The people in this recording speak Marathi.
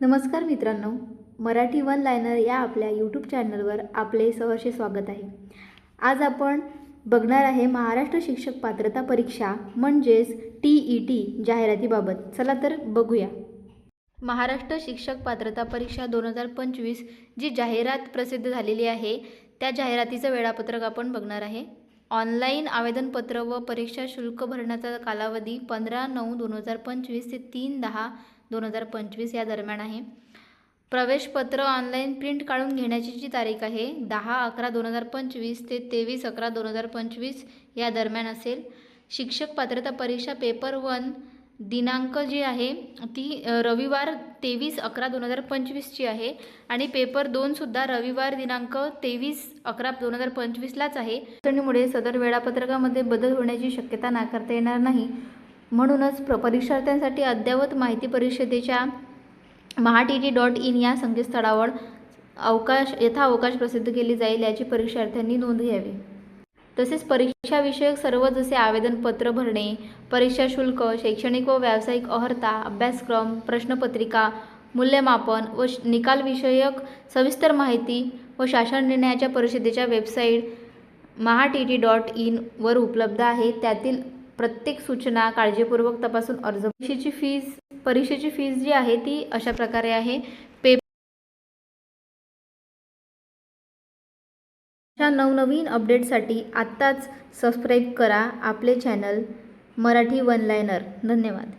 नमस्कार मित्रांनो मराठी वन लायनर या आपल्या यूट्यूब चॅनलवर आपले सहर्षे स्वागत आहे. आज आपण बघणार आहे महाराष्ट्र शिक्षक पात्रता परीक्षा म्हणजेच टी ई टी जाहिरातीबाबत. चला तर बघूया. महाराष्ट्र शिक्षक पात्रता परीक्षा दोन हजार पंचवीस जी जाहिरात प्रसिद्ध झालेली आहे त्या जाहिरातीचं वेळापत्रक आपण बघणार आहे. ऑनलाईन आवेदनपत्र व परीक्षा शुल्क भरण्याचा कालावधी पंधरा नऊ दोन हजार पंचवीस ते तीन दहा दोन हजार पंचवीस या दरम्यान आहे. प्रवेशपत्र ऑनलाईन प्रिंट काढून घेण्याची जी तारीख आहे दहा अकरा दोन हजार पंचवीस ते तेवीस अकरा दोन हजार पंचवीस या दरम्यान असेल. शिक्षक पात्रता परीक्षा पेपर वन दिनांक जी आहे ती रविवार तेवीस अकरा दोन हजार पंचवीसची आहे आणि पेपर दोनसुद्धा रविवार दिनांक तेवीस अकरा दोन हजार पंचवीसलाच आहे. अडचणीमुळे सदर वेळापत्रकामध्ये बदल होण्याची शक्यता नाकारता येणार नाही. म्हणूनच प्र परीक्षार्थ्यांसाठी अद्ययावत माहिती परिषदेच्या Maha T T dot in या संकेतस्थळावर अवकाश यथाअवकाश प्रसिद्ध केली जाईल याची परीक्षार्थ्यांनी नोंद घ्यावी. तसेच परीक्षाविषयक सर्व जसे आवेदनपत्र भरणे परीक्षा शुल्क शैक्षणिक व व्यावसायिक अर्हता अभ्यासक्रम प्रश्नपत्रिका मूल्यमापन व श- निकालविषयक सविस्तर माहिती व शासन निर्णयाच्या परिषदेच्या website Maha T T dot इनवर उपलब्ध आहे. त्यातील प्रत्येक सूचना काळजीपूर्वक तपासून अर्ज परीक्षेची फीज परीक्षेची फीज जी आहे ती अशा प्रकारे आहे. अशा नवनवीन अपडेटसाठी आत्ताच सबस्क्राईब करा आपले चॅनल मराठी वन लायनर धन्यवाद.